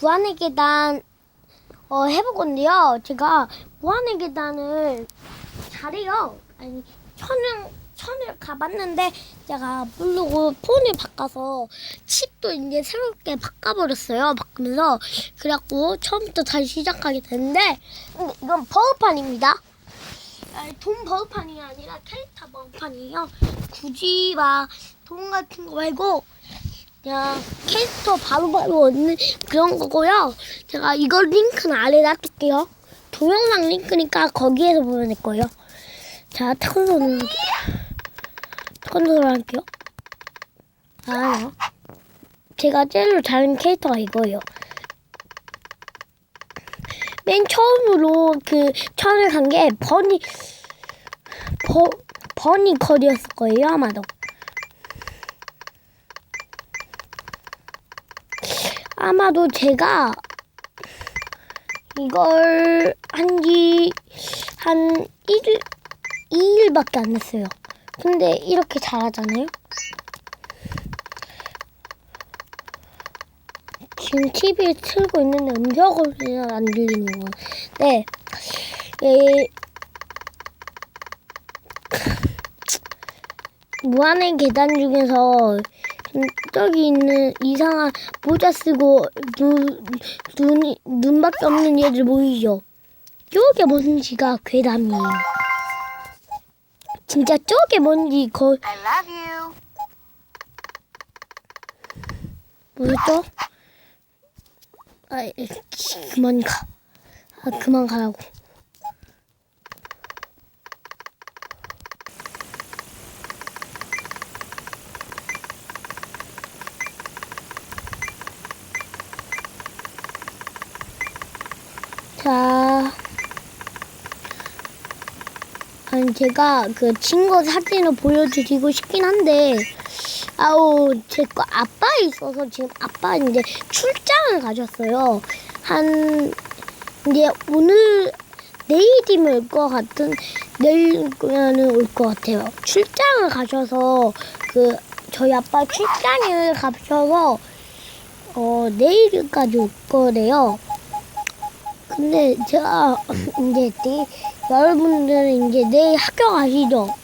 무한의 계단 어, 해볼 건데요. 제가 무한의 계단을 잘해요. 아니 천을 천을 가봤는데 제가 모르고 폰을 바꿔서 칩도 이제 새롭게 바꿔버렸어요. 바꾸면서 그래갖고 처음부터 다시 시작하게 됐는데 근데 이건 버흐판입니다. 아니, 돈 버흐판이 아니라 캐릭터 버흐판이에요. 굳이 막 돈 같은 거 말고 그냥 캐릭터 바로바로 얻는 그런 거고요. 제가 이거 링크는 아래 놔둘게요. 동영상 링크니까 거기에서 보면 될 거예요. 자, 태권도는 태권도를 할게요. 아, 제가 제일로 잘하는 캐릭터가 이거예요. 맨 처음으로 그 천을 간게 버니 버 버니 컷이었을 거예요 아마도. 아마도 제가 이걸 한지 한 1일, 2일밖에 안 됐어요. 근데 이렇게 잘하잖아요? 지금 TV에 틀고 있는데 음성을 안 들리는 거. 네. 예, 무한의 계단 중에서 음, 저기 있는 이상한 모자 쓰고 눈, 눈이, 눈밖에 없는 얘들 보이죠? 저게 뭔지가 괴담이에요. 진짜 저게 뭔지 거. 뭐였죠? 아, 에, 그만 가. 아, 그만 가라고. 자, 아니 제가 그 친구 사진을 보여드리고 싶긴 한데, 아우 제 거 아빠 있어서 지금 아빠 이제 출장을 가셨어요. 한 이제 오늘 내일이면 올 것 같은 내일면은 올것 같아요. 출장을 가셔서 그 저희 아빠 출장을 가셔서 어 내일까지 올 거래요. 근데 제가 이제 내, 여러분들은 이제 내일 학교 가시죠?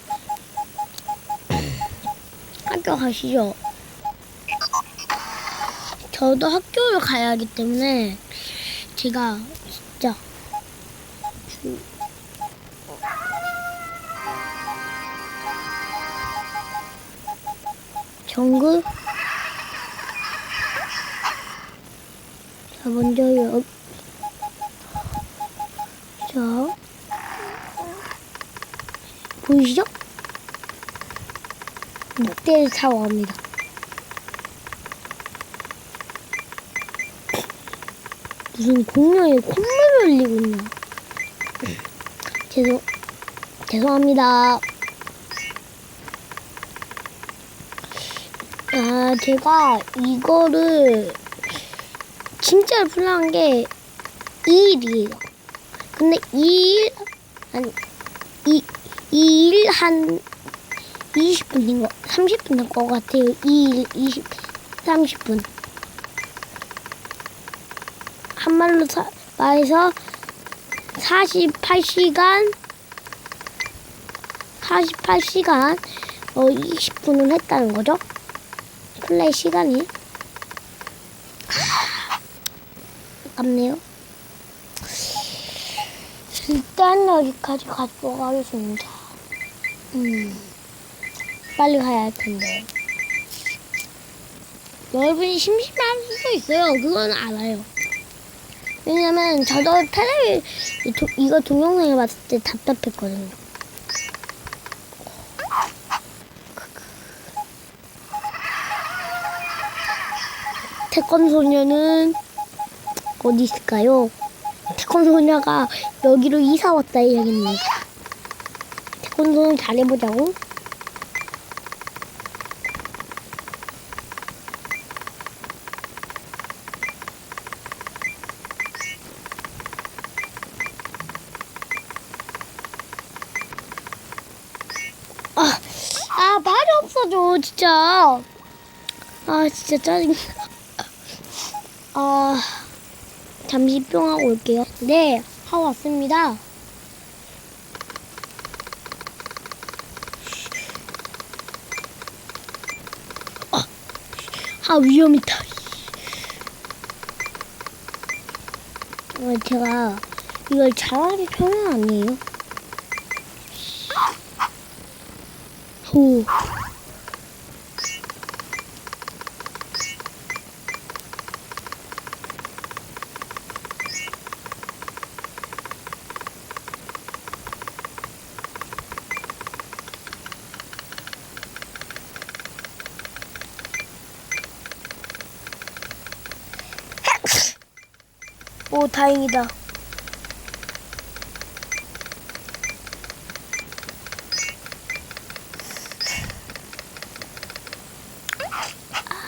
학교 가시죠? 저도 학교를 가야 하기 때문에 제가 진짜 주- 정글 자 먼저 여 자, 보이시죠? 늑대를 타고 갑니다. 무슨 공룡이 콧물을 흘리고 있나? 죄송, 죄송합니다. 아, 제가 이거를 진짜 불안한 게 2일이에요. 근데 2일, 아니, 2, 2일 한 20분인 거, 30분 될것 같아요. 2일, 20, 30분. 한말로 사, 말해서 48시간, 48시간, 어, 20분을 했다는 거죠. 플레이 시간이. 아, 아깝네요. 일단 여기까지 가도록 하겠습니다. 음, 빨리 가야 할 텐데. 여러분이 심심할 수도 있어요. 그건 알아요. 왜냐면 저도 텔레비 도- 이거 동영상에 봤을 때 답답했거든요. 태권 소녀는 어디 있을까요? 태권 소녀가 여기로 이사 왔다 이야기입니다. 태권 소녀 잘해보자고. 아, 아 말이 없어져 진짜. 아 진짜 짜증. 아, 잠시 뿅 하고 올게요. 네, 하고 왔습니다. 아, 아 위험이다. 어, 제가 이걸 잘하는 편은 아니에요. 오. 오, 다행이다.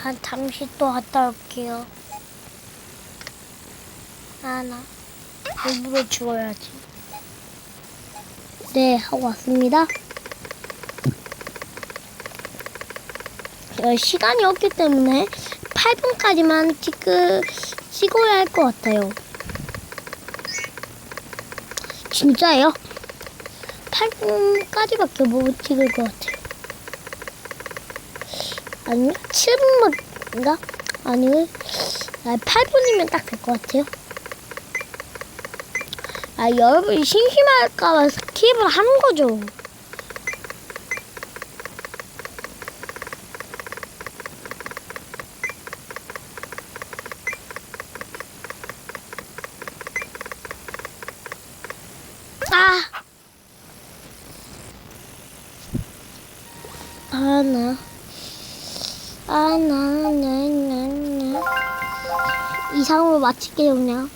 아, 잠시 또 갔다 올게요. 아, 나 일부러 죽어야지. 네, 하고 왔습니다. 어, 시간이 없기 때문에 8분까지만 찍그, 찍어야 할 것 같아요. 진짜예요? 8분까지밖에 못 찍을 것 같아요. 아니요? 7분인가? 아니요. 아, 8분이면 딱 될 것 같아요. 아, 여러분이 심심할까봐 스킵을 하는 거죠. 아! 아, 나. 아, 나, 나, 나, 나. 이상으로 마칠게요, 그냥.